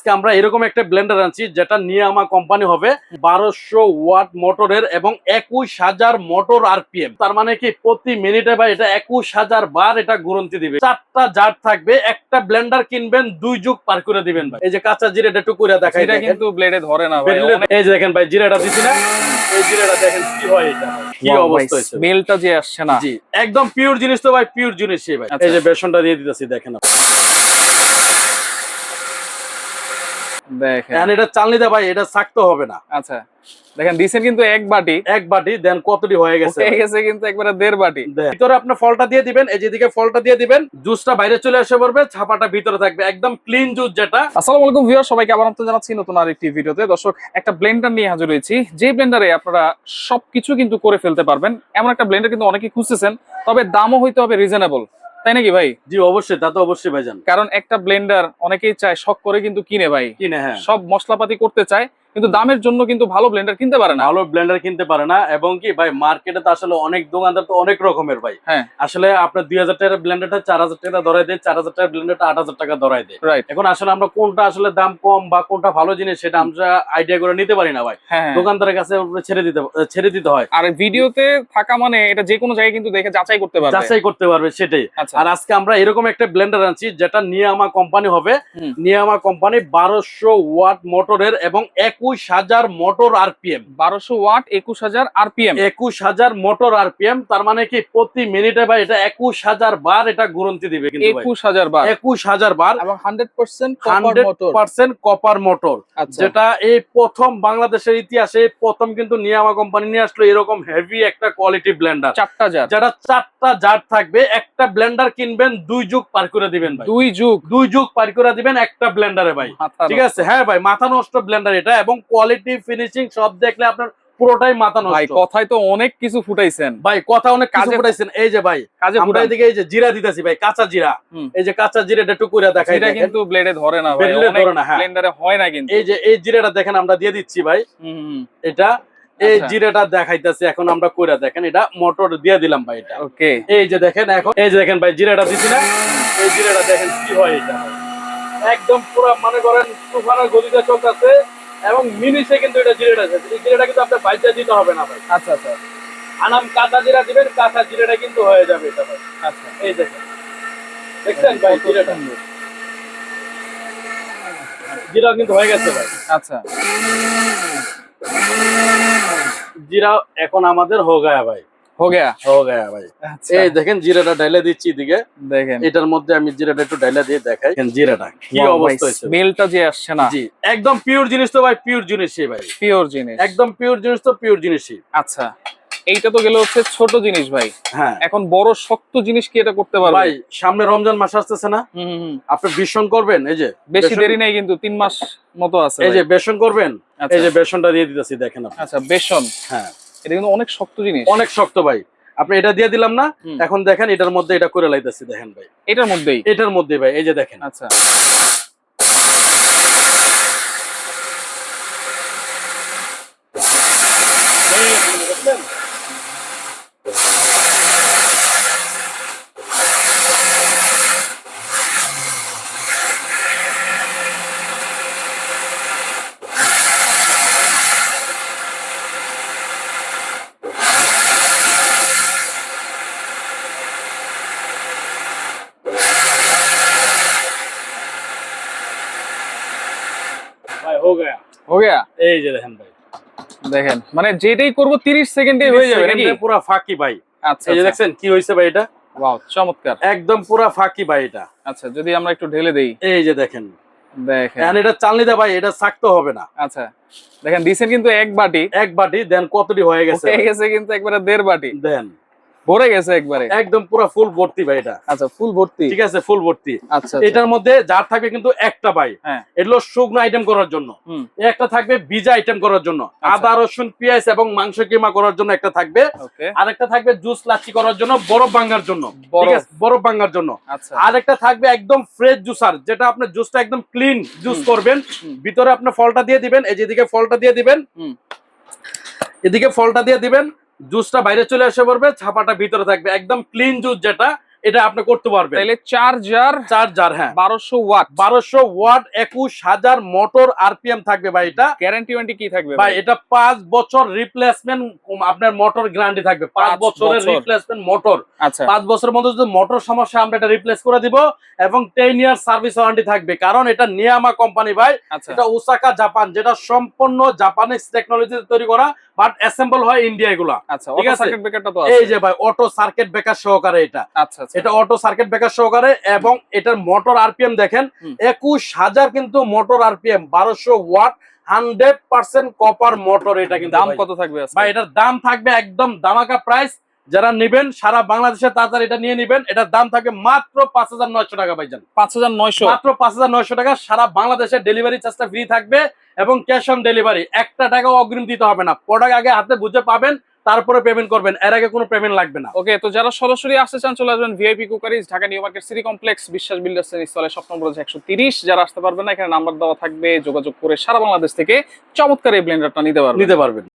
আজকে আমরা এরকম একটা ব্লেন্ডার আনছি যেটা নিয়ামা কোম্পানি হবে বারোশো ওয়াট মোটরের এবং একুশ হাজার মোটর আরপিএম। তার মানে কি প্রতি মিনিটে ভাই এটা একুশ হাজার বার এটা গুরন্তি দিবে। চারটা জার থাকবে একটা ব্লেন্ডার কিনবেন দুই যুগ পার করে দিবেন ভাই। এই যে কাঁচা জিরেটা একটু করে দেখাই এটা। কিন্তু ব্লেডে ধরে না ভাই এই যে দেখেন ভাই জিরাটা দিছি না। এই জিরাটা দেখেন কি হয় এটা। কি অবস্থা হয়েছে যে আসছে না। জি একদম পিওর জিনিস তো ভাই পিওর জিনিস ভাই। আচ্ছা। এই যে বেসনটা দিয়ে দিতেছি দেখেন আপনি। দেখেন। এটা ভাই এটা ছাকতে হবে না। আচ্ছা দেখেন দিছেন কিন্তু এক বাটি। এক বাটি দেন কতটি হয়ে গেছে হয়ে গেছে কিন্তু একবারে দেড় বাটি। ভিতরে আপনি ফলটা দিয়ে দিবেন এই যেদিকে ফলটা দিয়ে দিবেন জুসটা বাইরে চলে আসে পড়বে ছাপাটা ভিতরে থাকবে একদম ক্লিন জুস যেটা। আসসালামু আলাইকুম ভিউয়ার সবাইকে আবার আমন্ত্রণ জানাচ্ছি নতুন আরেকটি ভিডিওতে। দর্শক একটা ব্লেন্ডার নিয়ে হাজির হয়েছি। যে ব্লেন্ডারে আপনারা সবকিছু কিন্তু করে ফেলতে পারবেন এমন একটা ব্লেন্ডার কিন্তু অনেকেই খুঁজতেছেন তবে দামও হইতে হবে রিজনেবল তাই নাকি ভাই? জি অবশ্যই তা তো অবশ্যই ভাইজান। কারণ একটা ব্লেন্ডার অনেকেই চায় শখ করে কিন্তু কিনে ভাই। কিনে হ্যাঁ। সব মশলাপাতি করতে চায় কিন্তু দামের জন্য কিন্তু ভালো ব্লেন্ডার কিনতে পারে না। ভালো ব্লেন্ডার কিনতে পারে না এবং কি ভাই মার্কেটে তো আসলে অনেক দোকানদার তো অনেক রকমের ভাই। হ্যাঁ। আসলে আপনার দুই হাজার টাকার ব্লেন্ডারটা চার হাজার টাকা ধরাই দেয় চার হাজার টাকার ব্লেন্ডারটা আট হাজার টাকা ধরাই দেয়। রাইট এখন আসলে আমরা কোনটা আসলে দাম কম বা কোনটা ভালো জিনিস সেটা আমরা আইডিয়া করে নিতে পারি না ভাই। হ্যাঁ হ্যাঁ। দোকানদারের কাছে ছেড়ে দিতে ছেড়ে দিতে হয়। আর ভিডিওতে থাকা মানে এটা যে কোনো জায়গায় কিন্তু দেখে যাচাই করতে পারবে। যাচাই করতে পারবে সেটাই। আচ্ছা। আর আজকে আমরা এরকম একটা ব্লেন্ডার আনছি যেটা নিয়ামা কোম্পানি হবে। নিয়ামা কোম্পানি বারোশো ওয়াট মোটরের এবং একুশ হাজার মোটর আরপিএম। বারোশো ওয়াট একুশ হাজার আরপিএম। একুশ হাজার মোটর আরপিএম তার মানে কি প্রতি মিনিটে ভাই এটা একুশ হাজার বার এটা গুরন্তি দিবে একুশ হাজার বার। একুশ হাজার বার। এবং hundred percent hundred percent copper motor যেটা এই প্রথম বাংলাদেশের ইতিহাসে প্রথম কিন্তু নিয়ামা কোম্পানি নিয়ে আসলো এরকম হেভি একটা কোয়ালিটি ব্লেন্ডার চারটা জার যেটা চারটা জার থাকবে একটা ব্লেন্ডার কিনবেন দুই যুগ পার করে দিবেন ভাই। দুই যুগ। দুই যুগ পার করে দিবেন একটা ব্লেন্ডারে ভাই। ঠিক আছে? হ্যাঁ ভাই মাথা নষ্ট ব্লেন্ডার এটা এবং কোয়ালিটি ফিনিশিং সব দেখলে আপনার পুরোটাই মাথা ভাই নষ্ট। কথায় তো অনেক কিছু ফুটাইছেন। ভাই কথা অনেক কাজে ফুটাইছেন। এই যে ভাই কাজে আমরা ফুটান। এদিকে এই যে জিরা দিতেছি ভাই কাঁচা জিরা। এই যে কাঁচা জিরাটা একটু করে দেখাই এটা কিন্তু ব্লেডে ধরে না ভাই ব্লেডে ধরে না, হ্যাঁ। ব্লেন্ডারে হয় না কিন্তু। এই যে এই জিরাটা দেখেন আমরা দিয়ে দিচ্ছি ভাই। হুম। এটা এই আচ্ছা। জিরাটা দেখাইতেছি এখন আমরা কইরা দেখেন। এটা মোটর দিয়ে দিলাম ভাই এটা। ওকে। এই যে দেখেন এখন এই যে দেখেন ভাই জিরাটা দিছি না। এই জিরাটা দেখেন কি হয় এটা। একদম পুরো মনে করেন তুফানের গতিতে চলতেছে। এবং মিনিটে কিন্তু এটা জিরেটা আছে। এই জিরাটা কিন্তু আপনার বাইচা দিতে হবে না ভাই। আচ্ছা আচ্ছা। আনাম কাঁচা জিরা দিবেন কাঁচা জিরাটা কিন্তু হয়ে যাবে এটা ভাই। আচ্ছা। এই দেখেন। দেখছেন ভাই জিরাটা? জিরা কিন্তু হয়ে গেছে ভাই। আচ্ছা। জিরা এখন আমাদের হো গায়া ভাই। গয়া? হো গায়া ভাই। আচ্ছা। এই দেখেন জিরাটা ডাইলে দিচ্ছি এদিকে। দেখেন। এটার মধ্যে আমি জিরাটা একটু ডাইলা দিয়ে দেখাই। দেখেন জিরাটা কি অবস্থা হয়েছে? স্মেলটা যে আসছে না। জি একদম পিওর জিনিস তো ভাই পিওর জিনিসই ভাই। পিওর জিনিস। একদম পিওর জিনিস তো পিওর জিনিসই আচ্ছা এইটা তো গেল হচ্ছে ছোট জিনিস ভাই। হ্যাঁ। এখন বড় শক্ত জিনিস কি এটা করতে পারবে? ভাই সামনে রমজান মাস আসতেছে না। আপনি বেসন করবেন এই যে বেশি দেরি নেই কিন্তু তিন মাস মতো আছে এই যে বেসন করবেন আচ্ছা। এই যে বেসনটা দিয়ে দিতেছি দেখেন আপনি। আচ্ছা বেসন। হ্যাঁ। এটা কিন্তু অনেক শক্ত জিনিস। অনেক শক্ত ভাই। আপনি এটা দিয়ে দিলাম না এখন দেখেন এটার মধ্যে এটা করে লাইতেছি দেখেন ভাই। এটার মধ্যেই? এটার মধ্যে ভাই এই যে দেখেন। আচ্ছা। ভাই হো গয়া। হো গয়া? এই যে দেখেন ভাই। দেখেন মানে যেটাই করব 30 সেকেন্ডে হয়ে যাবে নাকি? সেকেন্ডে ফাঁকি ভাই। আচ্ছা এই যে দেখছেন কি হয়েছে ভাই এটা? ওয়াও চমৎকার। একদম পুরা ফাঁকি ভাই এটা। আচ্ছা যদি আমরা একটু ঢেলে দেই। এই যে দেখেন। এটা ভাই এটা হবে না। আচ্ছা দেখেন দিছেন কিন্তু এক বাটি। এক বাটি দেন কতটি হয়ে গেছে? হয়ে গেছে কিন্তু একবারে দেড় বাটি। দেন। ভরে গেছে একবারে? একদম পুরো ফুল ভর্তি ভাই এটা। আচ্ছা ফুল ভর্তি। ঠিক আছে ফুল ভর্তি। আচ্ছা এটার মধ্যে যার থাকবে কিন্তু একটা ভাই। হ্যাঁ। এগুলো শুকনো আইটেম করার জন্য। একটা থাকবে ভিজা আইটেম করার জন্য। আচ্ছা। আদা রসুন পেঁয়াজ এবং মাংস কিমা করার জন্য একটা থাকবে। আর একটা থাকবে জুস লাচ্ছি করার জন্য বরফ ভাঙার জন্য। ঠিক বরফ। আছে বরফ ভাঙার জন্য। আচ্ছা। আর একটা থাকবে একদম ফ্রেশ জুসার যেটা আপনি জুসটা একদম ক্লিন জুস করবেন। ভিতরে আপনি ফলটা দিয়ে দিবেন এই যেদিকে ফলটা দিয়ে দিবেন। হুম। এদিকে ফলটা দিয়ে দিবেন। জুসটা বাইরে চলে আসে পড়বে ছাপাটা ভিতরে থাকবে। একদম ক্লিন জুস যেটা এটা আপনি করতে পারবেন। তাইলে চার্জার চার্জার হ্যাঁ। বারোশো ওয়াট। বারোশো ওয়াট একুশ হাজার মোটর আরপিএম থাকবে ভাই এটা। গ্যারান্টি ওয়ারেন্টি কি থাকবে ভাই এটা পাঁচ বছর রিপ্লেসমেন্ট আপনার মোটর গ্যারান্টি থাকবে। পাঁচ বছরের রিপ্লেসমেন্ট মোটর। আচ্ছা। পাঁচ বছরের মধ্যে যদি মোটর সমস্যা আমরা এটা রিপ্লেস করে দিব এবং টেন ইয়ার সার্ভিস ওয়ারেন্টি থাকবে। কারণ এটা নিয়ামা কোম্পানি ভাই। আচ্ছা। এটা ওসাকা জাপান যেটা সম্পূর্ণ জাপানিজ টেকনোলজিতে তৈরি করা বাট অ্যাসেম্বল হয় ইন্ডিয়া এগুলা। আচ্ছা ঠিক আছে। সার্কিট ব্রেকারটা তো এই যে ভাই অটো সার্কিট ব্রেকার সহকারে এটা। আচ্ছা আচ্ছা। এটা অটো সার্কিট ব্রেকার সহকারে এবং এটার মোটর আরপিএম দেখেন একুশ হাজার কিন্তু মোটর আরপিএম বারোশো watt hundred percent copper motor এটা কিন্তু দাম কত থাকবে? ভাই এটার দাম থাকবে একদম দামাকা প্রাইস যারা নিবেন সারা বাংলাদেশে তাড়াতাড়ি এটা নিয়ে নিবেন। এটার দাম থাকবে মাত্র পাঁচ হাজার নয়শো টাকা ভাইজান পাঁচ হাজার নয়শো? মাত্র পাঁচ হাজার নয়শো টাকা সারা বাংলাদেশে ডেলিভারি চার্জটা ফ্রি থাকবে এবং ক্যাশ অন ডেলিভারি একটা টাকাও অগ্রিম দিতে হবে না। প্রোডাক্ট আগে হাতে বুঝে পাবেন তারপরে পেমেন্ট করবেন। এর আগে কোনো পেমেন্ট লাগবে না। ওকে তো যারা সরাসরি আসতে চান চলে আসবেন VIP cookeries Dhaka new market city complex Biswas builders স্থলে সব নম্বর হচ্ছে একশো তিরিশ। যারা আসতে পারবেন না এখানে নাম্বার দেওয়া থাকবে যোগাযোগ করে সারা বাংলাদেশ থেকে চমৎকার এই ব্লেন্ডারটা নিতে পারবেন। নিতে পারবেন।